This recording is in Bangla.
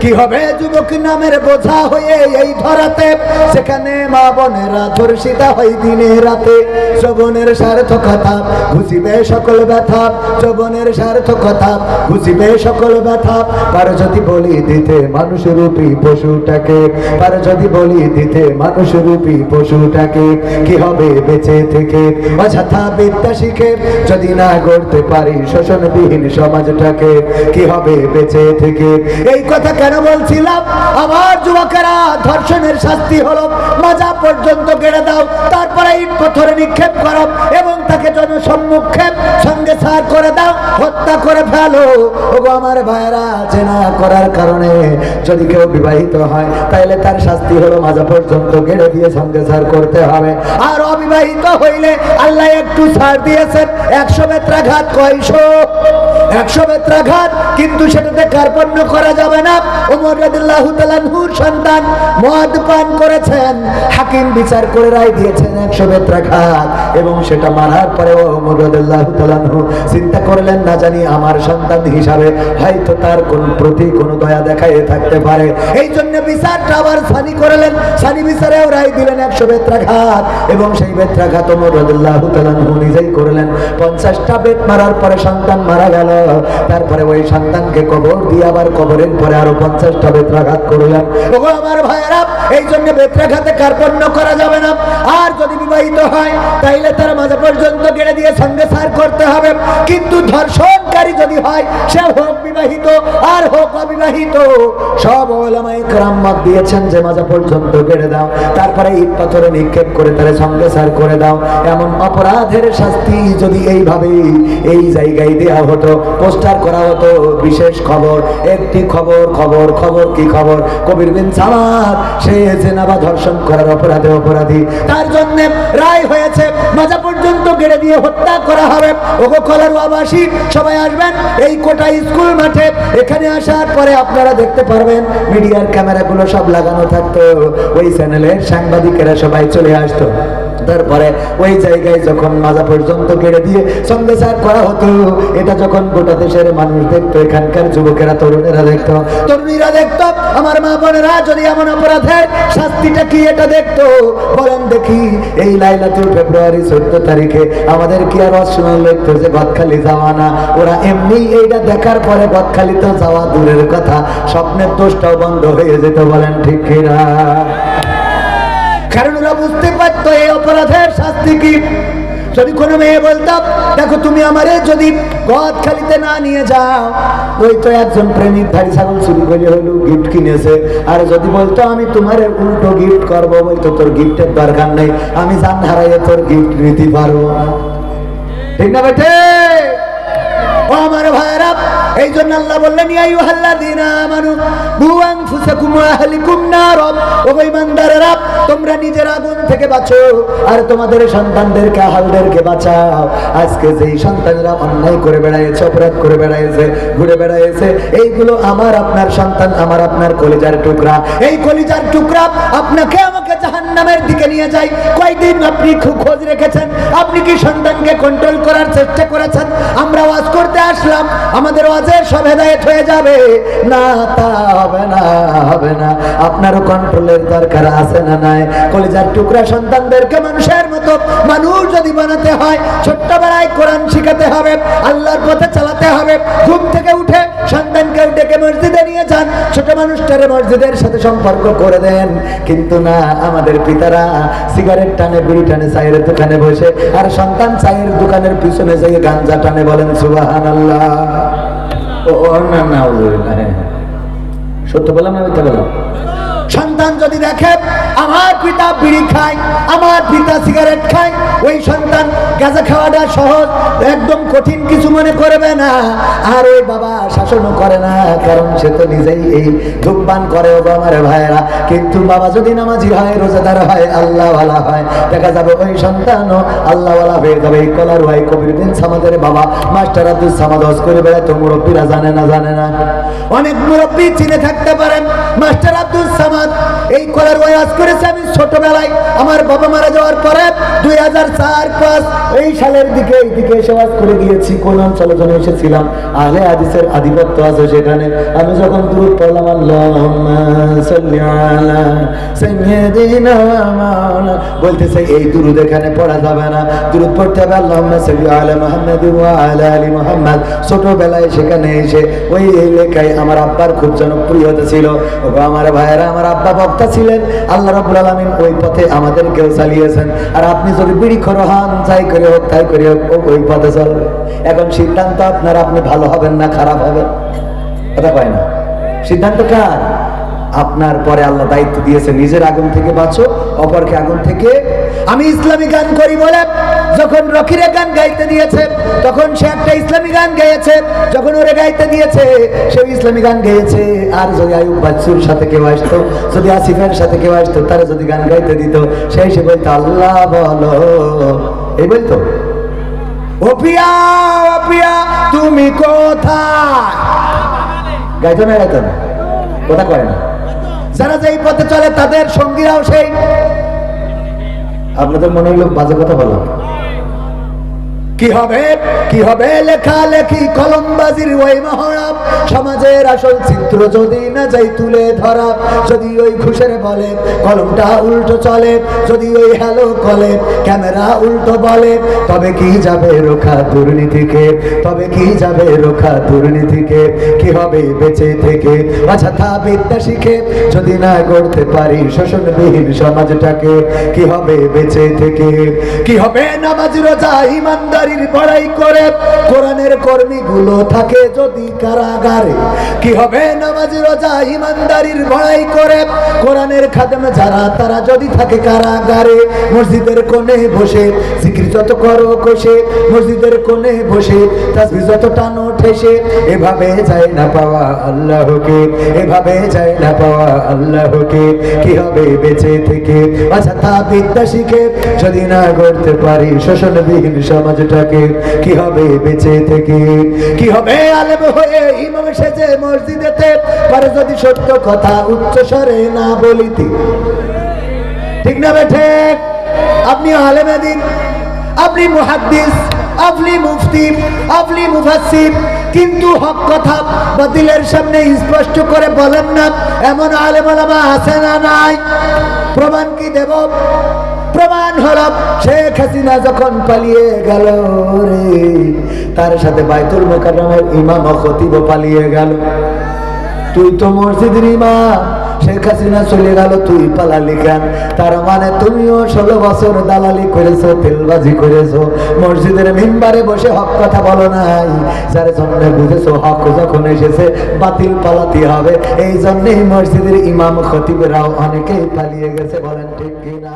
কি হবে যুবক নামের বোঝা হয়ে এই ধরাতে? সেখানে মা বোনেরা ধর্ষিতা হয় দিনে রাতে। শ্রবণের সার্থকতা ঘুষিবে সকল ব্যথা। শ্রবণের সার্থকতা ঘুষিবে সকল ব্যথা। পার যদি বলি দিতে মানুষ রূপী পশুটাকে, পার যদি বলি দিতে মানুষ রূপী পশুটাকে, কি হবে বেঁচে থেকে? অযথা বিদ্যা শিখে যদি না গড়তে পারি শোষণবিহীন সমাজটাকে, কি হবে বেঁচে থেকে? এই কথা কেন বলছিলাম? আমার যুবকেরা, ধর্ষণের শাস্তি হলো। মাজা পর্যন্ত গেড়ে দাও। তারপরে ইট পাথরে নিক্ষেপ করো এবং তাকে জনসম্মুখে সঙ্গে সার করে দাও, হত্যা করে ফেলো। ওগো আমার ভাইয়েরা চেনা করার কারণে যদি কেউ বিবাহিত হয় তাহলে তার শাস্তি হলো মাজা পর্যন্ত গেড়ে দিয়ে সঙ্গে সার করতে হবে। আর অবিবাহিত হইলে আল্লাহ একটু ছাড় দিয়েছেন। একশো বেত্রাঘাত কয়শো? একশো বেত্রাঘাত কিন্তু সেটাতে কার্পণ্য করা যাবে না। হয়তো তার কোন প্রতি কোনো দয়া দেখায় থাকতে পারে। এই জন্য বিচারটা আবার সানি করলেন। সানি বিচারেও রায় দিলেন একশো বেত্রাঘাত এবং সেই বেত্রাঘাত ওমর নিজেই করলেন। পঞ্চাশটা বেত মারার পরে সন্তান মারা গেল। তারপরে ওই সন্তানকে কবর দিয়ে আবার কবরের পরে আরও পঞ্চাশটা বেত্রাঘাত আমার ভাইয়েরা, এই জন্য বেত্রাঘাতে কার্পণ্য করা যাবে না। আর যদি বিবাহিত হয়, তাইলে তার মাঝে পর্যন্ত দিয়ে সঙ্গে সার করতে হবে। কিন্তু ধর্ষণকারী যদি হয়, সে হোক বিবাহিত আর হোক অবিবাহিত। সব ওলামাই কেরাম মত দিয়েছেন যে পর্যন্ত দাও। তারপরে ইট পাথরে নিক্ষেপ করে তার সঙ্গে সার করে দাও। এমন অপরাধের শাস্তি যদি এইভাবে এই জায়গায় দেয়া হতো, পোস্টার করা হতো, বিশেষ খবর, একটি খবর খবর খবর খবর কি খবর? কবির বিন সামাদ সে জেনা বা ধর্ষণ করার অপরাধে অপরাধী। তার জন্য রায় হয়েছে, মাজা পর্যন্ত গেড়ে দিয়ে হত্যা করা হবে। ওগো কলার আবাসী, সবাই আসবেন, এই কোটা স্কুল মাঠে। এখানে আসার পরে আপনারা দেখতে পারবেন, মিডিয়ার ক্যামেরাগুলো সব লাগানো থাকতো। ওই চ্যানেলের সাংবাদিকেরা সবাই চলে আসতো। তারপরে ওই জায়গায় যখন মাজা পর্যন্ত কেড়ে দিয়ে সার করা হতো, এটা যখন গোটা দেশের মানুষ দেখতো, এখানকার যুবকেরা, তরুণেরা দেখতো, তরুণীরা দেখতো, আমার মা বোনেরা যদি এমন অপরাধের শাস্তিটা কি এটা দেখতো? বলেন দেখি এই লাইলাতুল ফেব্রুয়ারি চোদ্দ তারিখে আমাদের কি আর অসময় লিখতো যে গদখালি যাওয়া না ওরা এমনি এইটা দেখার পরে গদখালি তো যাওয়া দূরের কথা, স্বপ্নের দোষটাও বন্ধ হয়ে যেত, বলেন ঠিক কিনা? কারণ ওরা বুঝতে পারতো এই অপরাধের শাস্তি কি। যদি কোনো মেয়ে বলতাম দেখো তুমি আমারে যদি গদ খালিতে না নিয়ে যাও, ওই তো একজন প্রেমিক ধারি ছাগল চুরি করে হলো গিফট কিনেছে। আর যদি বলতো, আমি তোমার উল্টো গিফট করব বলতো তোর গিফটের দরকার নেই, আমি জান হারাইয়ে তোর গিফট নিতে পারব ঠিক না বেটে আমার ভাইরা এই জন্য আল্লাহ বললেন তোমরা নিজের আগুন থেকে বাঁচো, আর তোমাদের সন্তানদেরকে, আহালদেরকে বাঁচাও। আজকে যেই সন্তানরা অন্যায় করে বেড়াইছে অপরাধ করে বেড়াইছে ঘুরে বেড়াইছে এইগুলো আমার, আপনার সন্তান, আমার, আপনার কলিজার টুকরা। এই কলিজার টুকরা আপনাকে আমাকে জাহান্নামের দিকে নিয়ে যায়। কয়দিন আপনি খোঁজ রেখেছেন? আপনি কি সন্তানকে কন্ট্রোল করার চেষ্টা করেছেন? আমরা ওয়াজ করতে আসলাম, আমাদের ওয়াজের সব হেদায়েত হয়ে যাবে। না, তা হবে না হবে না। আপনারও কন্ট্রোলের দরকার আছে না নাই? কলিজার টুকরা সন্তানদেরকে মানুষের মতো মানুষ যদি বানাতে হয়, ছোট্টবেলায় কোরআন শিখাতে হবে, আল্লাহর পথে চালাতে হবে, ঘুম থেকে উঠে সন্তানকে ডেকে মসজিদে নিয়ে যান, ছোট মানুষটারে মসজিদের সাথে সম্পর্ক করে দেন। কিন্তু না, আমাদের পিতারা সিগারেট টানে, বিড়ি টানে, চায়ের দোকানে বসে, আর সন্তান চায়ের দোকানের পিছনে যেয়ে গাঞ্জা টানে বলেন সুবাহান হ্যাঁ, হ্যাঁ। সত্য বললাম না মিথ্যা বললাম সন্তান যদি দেখে, আমার পিতা বিড়ি খায়, আমার পিতা সিগারেট খায়, ওই সন্তান গাঁজা খাওয়াটা সহজ, একদম কঠিন কিছু মনে করবে না। আর ওই বাবা শাসনও করে না, কারণ সে তো নিজেই এই ধূমপান করে ও আমার ভাইয়েরা। কিন্তু বাবা যদি নামাজি হয়, রোজাদার হয়, আল্লাহওয়ালা হয়, দেখা যাবে ওই সন্তানও আল্লাহওয়ালা হয়ে যাবে। এই কলার ভাই কবির দিন সামাদের বাবা, মাস্টার আব্দুল সামাদ হজ করে বেড়ায় তো মুরব্বীরা জানে না জানে না। অনেক মুরব্বী চিনে থাকতে পারেন, মাস্টার আব্দুল সামাদ এই কলার ওয়াজ করেছে আমি ছোটবেলায়। আমার বাবা মারা যাওয়ার পরে দুই হাজার চার পাঁচ এই সালের দিকে এই দিকে এসে ওয়াজ করে গিয়েছি, কোন অঞ্চলে যেন এসেছিলাম, আহলে হাদিসের আধিপত্য আছে সেখানে। আমি যখন দূর পড়লাম আলা বলতেছে, এই দুরুদ এখানে পড়া যাবে না। দুরুদ পড়তে হবে, আল্লাহুম্মা সাল্লি আলা মুহাম্মাদ আলা আলি মুহাম্মাদ। ছোটবেলায় সেখানে এসে ওই আমার আব্বার খুব জনপ্রিয়তা ছিল। আমার ভাইয়েরা, আমার আব্বা বক্তা ছিলেন, আল্লাহ রাবুল আলমিন ওই পথে আমাদেরকেও চালিয়েছেন। আর আপনি যদি বিড়ি খর হন, যাই করে হোক, তাই করে হোক ওই পথে চলবে। এখন সিদ্ধান্ত আপনার, আপনি ভালো হবেন না খারাপ হবেন? কথা কয় না। সিদ্ধান্ত কার? আপনার পরে আল্লাহ দায়িত্ব দিয়েছে, নিজের আগুন থেকে বাঁচো, অপরকে আগুন থেকে। আমি ইসলামী গান করি বলে যখন রকিরে গান গাইতে দিয়েছে, তখন সে একটা ইসলামী গান গেয়েছে। যখন ওরে গাইতে দিয়েছে সে ইসলামী গান গেয়েছে। আর যদি আয়ুব বাচ্চুর সাথে কেউ আসতো, যদি আসিফের সাথে কেউ আসতো, তারা যদি গান গাইতে দিত, সেই সে বলতো, আল্লাহ বলো। এই বলতো? ও পিয়া ও পিয়া, তুমি কোথায়? গাইতো না গাইতো না? কথা কয় না। যারা যেই পথে চলে তাদের সঙ্গীরাও সেই। আপনাদের মনে হইল বাজে কথা বললাম? কি হবে? কি হবে? লেখা লেখি কলমবাজির ওই মহড়া। সমাজের আসল চিত্র যদি না যাই তুলে ধরা, যদি ওই ঘুষের বলে, কলমটা উল্টো চলে, যদি ওই হ্যালো কলে, ক্যামেরা উল্টো বলে, তবে কি যাবে রোখা দুর্নীতিকে? তবে কি যাবে রোখা দুর্নীতিকে? কি হবে বেঁচে থেকে? অযথা বিদ্যা শিখে, যদি না গড়তে পারি শোষণবিহীন সমাজটাকে, কি হবে বেঁচে থেকে? কি হবে নামাজ রোজা ইমানদারির বড়াই করে, কোরআনের কর্মীগুলো থাকে যদি কারাগারে। কি হবে? নামাজ, রোজা, ইমানদারির বড়াই করে, কোরআনের খাদেম যারা, তারা যদি থাকে কারাগারে, মসজিদের কোণে বসে জিকির যত করো কষে, মসজিদের কোণে বসে তাসবি যত টানো ঠেসে এভাবে যায় না পাওয়া আল্লাহকে, এভাবে যায় না পাওয়া আল্লাহকে। কি হবে বেঁচে থেকে? আচ্ছা তা বিদ্যা শিখে যদি না করতে পারি, শোষণবিহীন সমাজটাকে কি হবে বেঁচে থেকে? কি হবে আলেম হয়ে ইমাম সেজে মসজিদেতে? পারে যদি সত্য কথা উচ্চ স্বরে না বলিতে। ঠিক না বেঠে আপনি আলেমে দিন আপনি মুহাদ্দিস, আপনি মুফতি, আপনি মুফাসসির, কিন্তু হক কথা বাতিলের সামনে স্পষ্ট করে বলেন না, এমন আলেম ওলামা আছে না নাই? প্রমাণ কি দেব? প্রমাণ হল শেখ হাসিনা যখন পালিয়ে গেল রে, তার সাথে বাইতুল মোকাররমের ইমাম খতিব পালিয়ে গেল। তুই তো মসজিদের ইমাম, শেখ হাসিনা চলে গেল, তুই পালালি কেন? তার মানে তুমিও ষোলো বছর দালালি করেছ, তেলবাজি করেছ, মসজিদের মেম্বারে বসে হক কথা বলো নাই। যার জন্য বুঝেছ, হক যখন এসেছে, বাতিল পালাতে হবে। এই জন্যই মসজিদের ইমাম খতিবেরাও অনেকেই পালিয়ে গেছে, বলেন ঠিক কিনা?